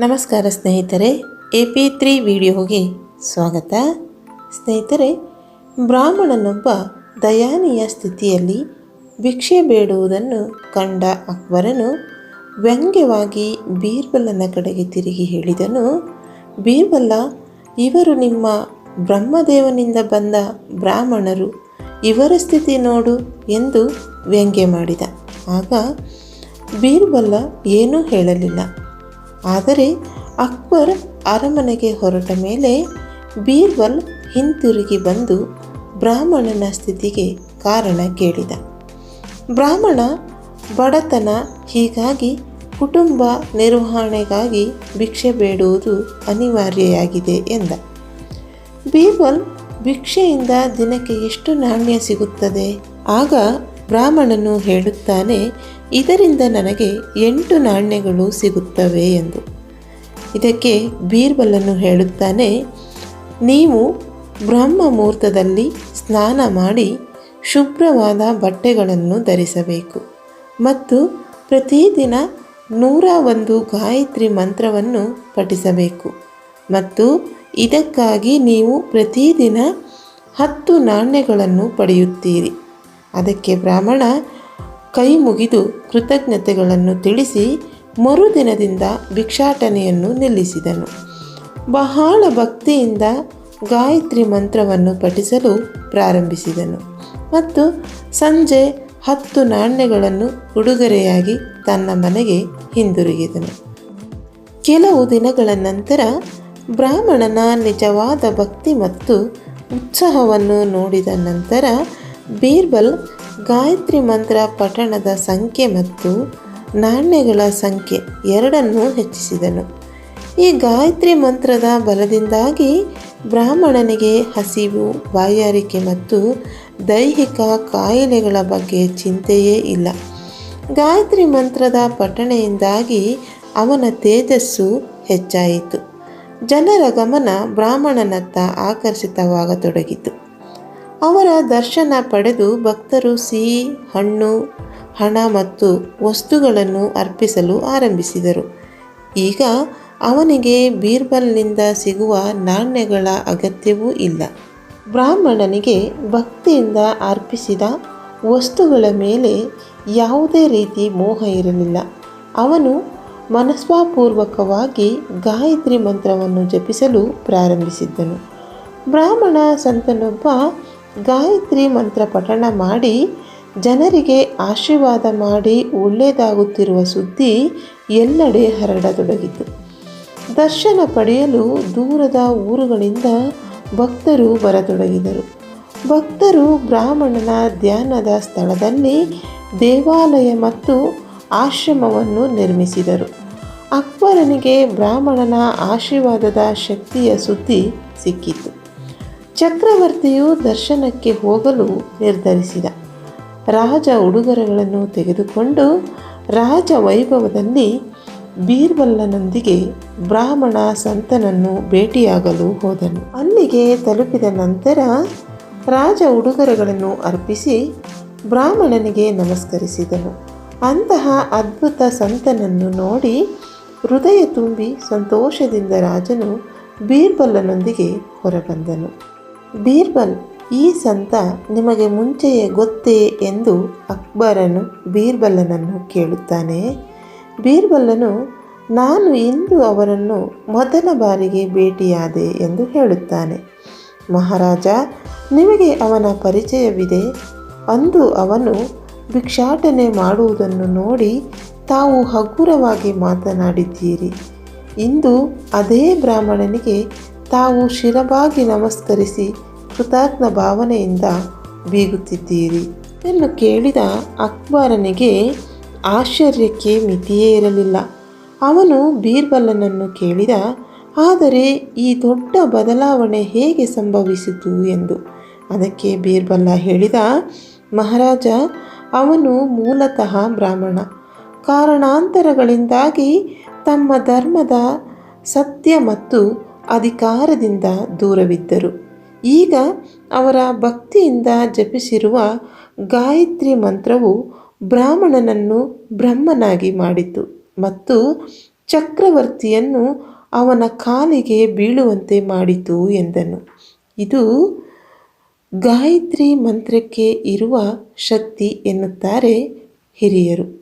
ನಮಸ್ಕಾರ ಸ್ನೇಹಿತರೆ, A P three ವಿಡಿಯೋಗೆ ಸ್ವಾಗತ. ಸ್ನೇಹಿತರೆ, ಬ್ರಾಹ್ಮಣನೊಬ್ಬ ದಯಾನೀಯ ಸ್ಥಿತಿಯಲ್ಲಿ ಭಿಕ್ಷೆ ಬೇಡುವುದನ್ನು ಕಂಡ ಅಕ್ಬರನು ವ್ಯಂಗ್ಯವಾಗಿ ಬೀರ್ಬಲನ ಕಡೆಗೆ ತಿರುಗಿ ಹೇಳಿದನು ಬೀರ್ಬಲ್ಲ ಇವರು ನಿಮ್ಮ ಬ್ರಹ್ಮದೇವನಿಂದ ಬಂದ ಬ್ರಾಹ್ಮಣರು, ಇವರ ಸ್ಥಿತಿ ನೋಡು ಎಂದು ವ್ಯಂಗ್ಯ ಮಾಡಿದ. ಆಗ ಬೀರ್ಬಲ್ಲ ಏನೂ ಹೇಳಲಿಲ್ಲ. ಆದರೆ ಅಕ್ಬರ್ ಅರಮನೆಗೆ ಹೊರಟ ಮೇಲೆ ಬೀರ್ಬಲ್ ಹಿಂತಿರುಗಿ ಬಂದು ಬ್ರಾಹ್ಮಣನ ಸ್ಥಿತಿಗೆ ಕಾರಣ ಕೇಳಿದ. ಬ್ರಾಹ್ಮಣ ಬಡತನ, ಹೀಗಾಗಿ ಕುಟುಂಬ ನಿರ್ವಹಣೆಗಾಗಿ ಭಿಕ್ಷೆ ಬೇಡುವುದು ಅನಿವಾರ್ಯವಾಗಿದೆ ಎಂದ. ಬೀರ್ಬಲ್ ಭಿಕ್ಷೆಯಿಂದ ದಿನಕ್ಕೆ ಎಷ್ಟು ನಾಣ್ಯ ಸಿಗುತ್ತದೆ? ಆಗ ಬ್ರಾಹ್ಮಣನು ಹೇಳುತ್ತಾನೆ ಇದರಿಂದ ನನಗೆ ಎಂಟು ನಾಣ್ಯಗಳು ಸಿಗುತ್ತವೆ ಎಂದು. ಇದಕ್ಕೆ ಬೀರ್ಬಲನ್ನು ಹೇಳುತ್ತಾನೆ, ನೀವು ಬ್ರಹ್ಮ ಮುಹೂರ್ತದಲ್ಲಿ ಸ್ನಾನ ಮಾಡಿ ಶುಭ್ರವಾದ ಬಟ್ಟೆಗಳನ್ನು ಧರಿಸಬೇಕು ಮತ್ತು ಪ್ರತಿದಿನ ನೂರ ಒಂದು ಗಾಯತ್ರಿ ಮಂತ್ರವನ್ನು ಪಠಿಸಬೇಕು ಮತ್ತು ಇದಕ್ಕಾಗಿ ನೀವು ಪ್ರತಿದಿನ ಹತ್ತು ನಾಣ್ಯಗಳನ್ನು ಪಡೆಯುತ್ತೀರಿ. ಅದಕ್ಕೆ ಬ್ರಾಹ್ಮಣ ಕೈ ಮುಗಿದು ಕೃತಜ್ಞತೆಗಳನ್ನು ತಿಳಿಸಿ ಮರುದಿನದಿಂದ ಭಿಕ್ಷಾಟನೆಯನ್ನು ನಿಲ್ಲಿಸಿದನು. ಬಹಳ ಭಕ್ತಿಯಿಂದ ಗಾಯತ್ರಿ ಮಂತ್ರವನ್ನು ಪಠಿಸಲು ಪ್ರಾರಂಭಿಸಿದನು ಮತ್ತು ಸಂಜೆ ಹತ್ತು ನಾಣ್ಯಗಳನ್ನು ಉಡುಗೊರೆಯಾಗಿ ತನ್ನ ಮನೆಗೆ ಹಿಂದಿರುಗಿದನು. ಕೆಲವು ದಿನಗಳ ನಂತರ ಬ್ರಾಹ್ಮಣನ ನಿಜವಾದ ಭಕ್ತಿ ಮತ್ತು ಉತ್ಸಾಹವನ್ನು ನೋಡಿದ ನಂತರ ಬೀರ್ಬಲ್ ಗಾಯತ್ರಿ ಮಂತ್ರ ಪಠಣದ ಸಂಖ್ಯೆ ಮತ್ತು ನಾಣ್ಯಗಳ ಸಂಖ್ಯೆ ಎರಡನ್ನೂ ಹೆಚ್ಚಿಸಿದನು. ಈ ಗಾಯತ್ರಿ ಮಂತ್ರದ ಬಲದಿಂದಾಗಿ ಬ್ರಾಹ್ಮಣನಿಗೆ ಹಸಿವು, ಬಾಯಾರಿಕೆ ಮತ್ತು ದೈಹಿಕ ಕಾಯಿಲೆಗಳ ಬಗ್ಗೆ ಚಿಂತೆಯೇ ಇಲ್ಲ. ಗಾಯತ್ರಿ ಮಂತ್ರದ ಪಠಣೆಯಿಂದಾಗಿ ಅವನ ತೇಜಸ್ಸು ಹೆಚ್ಚಾಯಿತು. ಜನರ ಗಮನ ಬ್ರಾಹ್ಮಣನತ್ತ ಆಕರ್ಷಿತವಾಗತೊಡಗಿತು. ಅವರ ದರ್ಶನ ಪಡೆದು ಭಕ್ತರು ಸಿಹಿ, ಹಣ್ಣು, ಹಣ ಮತ್ತು ವಸ್ತುಗಳನ್ನು ಅರ್ಪಿಸಲು ಆರಂಭಿಸಿದರು. ಈಗ ಅವನಿಗೆ ಬೀರ್ಬಲ್ನಿಂದ ಸಿಗುವ ನಾಣ್ಯಗಳ ಅಗತ್ಯವೂ ಇಲ್ಲ. ಬ್ರಾಹ್ಮಣನಿಗೆ ಭಕ್ತಿಯಿಂದ ಅರ್ಪಿಸಿದ ವಸ್ತುಗಳ ಮೇಲೆ ಯಾವುದೇ ರೀತಿ ಮೋಹ ಇರಲಿಲ್ಲ. ಅವನು ಮನಸ್ವಾಪೂರ್ವಕವಾಗಿ ಗಾಯತ್ರಿ ಮಂತ್ರವನ್ನು ಜಪಿಸಲು ಪ್ರಾರಂಭಿಸಿದ್ದನು. ಬ್ರಾಹ್ಮಣ ಸಂತನೊಬ್ಬ ಗಾಯತ್ರಿ ಮಂತ್ರ ಪಠಣ ಮಾಡಿ ಜನರಿಗೆ ಆಶೀರ್ವಾದ ಮಾಡಿ ಒಳ್ಳೆಯದಾಗುತ್ತಿರುವ ಸುದ್ದಿ ಎಲ್ಲೆಡೆ ಹರಡತೊಡಗಿತು. ದರ್ಶನ ಪಡೆಯಲು ದೂರದ ಊರುಗಳಿಂದ ಭಕ್ತರು ಬರತೊಡಗಿದರು. ಭಕ್ತರು ಬ್ರಾಹ್ಮಣನ ಧ್ಯಾನದ ಸ್ಥಳದಲ್ಲಿ ದೇವಾಲಯ ಮತ್ತು ಆಶ್ರಮವನ್ನು ನಿರ್ಮಿಸಿದರು. ಅಕ್ಬರನಿಗೆ ಬ್ರಾಹ್ಮಣನ ಆಶೀರ್ವಾದದ ಶಕ್ತಿಯ ಸುದ್ದಿ ಸಿಕ್ಕಿತು. ಚಕ್ರವರ್ತಿಯು ದರ್ಶನಕ್ಕೆ ಹೋಗಲು ನಿರ್ಧರಿಸಿದ. ರಾಜ ಉಡುಗೊರೆಗಳನ್ನು ತೆಗೆದುಕೊಂಡು ರಾಜ ವೈಭವದಲ್ಲಿ ಬೀರ್ಬಲ್ಲನೊಂದಿಗೆ ಬ್ರಾಹ್ಮಣ ಸಂತನನ್ನು ಭೇಟಿಯಾಗಲು ಹೋದನು. ಅಲ್ಲಿಗೆ ತಲುಪಿದ ನಂತರ ರಾಜ ಉಡುಗೊರೆಗಳನ್ನು ಅರ್ಪಿಸಿ ಬ್ರಾಹ್ಮಣನಿಗೆ ನಮಸ್ಕರಿಸಿದನು. ಅಂತಹ ಅದ್ಭುತ ಸಂತನನ್ನು ನೋಡಿ ಹೃದಯ ತುಂಬಿ ಸಂತೋಷದಿಂದ ರಾಜನು ಬೀರ್ಬಲ್ಲನೊಂದಿಗೆ ಹೊರಬಂದನು. ಬೀರ್ಬಲ್, ಈ ಸಂತ ನಿಮಗೆ ಮುಂಚೆಯೇ ಗೊತ್ತೇ ಎಂದು ಅಕ್ಬರನು ಬೀರ್ಬಲ್ಲನನ್ನು ಕೇಳುತ್ತಾನೆ. ಬೀರ್ಬಲ್ಲನು, ನಾನು ಇಂದು ಅವರನ್ನು ಮೊದಲ ಬಾರಿಗೆ ಭೇಟಿಯಾದೆ ಎಂದು ಹೇಳುತ್ತಾನೆ. ಮಹಾರಾಜ, ನಿಮಗೆ ಅವನ ಪರಿಚಯವಿದೆ. ಅಂದು ಅವನು ಭಿಕ್ಷಾಟನೆ ಮಾಡುವುದನ್ನು ನೋಡಿ ತಾವು ಹಗುರವಾಗಿ ಮಾತನಾಡಿದ್ದೀರಿ. ಇಂದು ಅದೇ ಬ್ರಾಹ್ಮಣನಿಗೆ ತಾವು ಶಿರಬಾಗಿ ನಮಸ್ಕರಿಸಿ ಕೃತಜ್ಞ ಭಾವನೆಯಿಂದ ಬೀಗುತ್ತಿದ್ದೀರಿ ಇದನ್ನು ಕೇಳಿದ ಅಕ್ಬರನಿಗೆ ಆಶ್ಚರ್ಯಕ್ಕೆ ಮಿತಿಯೇ ಇರಲಿಲ್ಲ. ಅವನು ಬೀರ್ಬಲನನ್ನು ಕೇಳಿದ, ಆದರೆ ಈ ದೊಡ್ಡ ಬದಲಾವಣೆ ಹೇಗೆ ಸಂಭವಿಸಿತು? ಎಂದು. ಅದಕ್ಕೆ ಬೀರ್ಬಲ್ಲ ಹೇಳಿದ, ಮಹಾರಾಜ, ಅವನು ಮೂಲತಃ ಬ್ರಾಹ್ಮಣ. ಕಾರಣಾಂತರಗಳಿಂದಾಗಿ ತಮ್ಮ ಧರ್ಮದ ಸತ್ಯ ಮತ್ತು ಅಧಿಕಾರದಿಂದ ದೂರವಿದ್ದರು. ಈಗ ಅವರ ಭಕ್ತಿಯಿಂದ ಜಪಿಸಿರುವ ಗಾಯತ್ರಿ ಮಂತ್ರವು ಬ್ರಾಹ್ಮಣನನ್ನು ಬ್ರಹ್ಮನಾಗಿ ಮಾಡಿತು ಮತ್ತು ಚಕ್ರವರ್ತಿಯನ್ನು ಅವನ ಕಾಲಿಗೆ ಬೀಳುವಂತೆ ಮಾಡಿತು ಎಂದನು. ಇದು ಗಾಯತ್ರಿ ಮಂತ್ರಕ್ಕೆ ಇರುವ ಶಕ್ತಿ ಎನ್ನುತ್ತಾರೆ ಹಿರಿಯರು.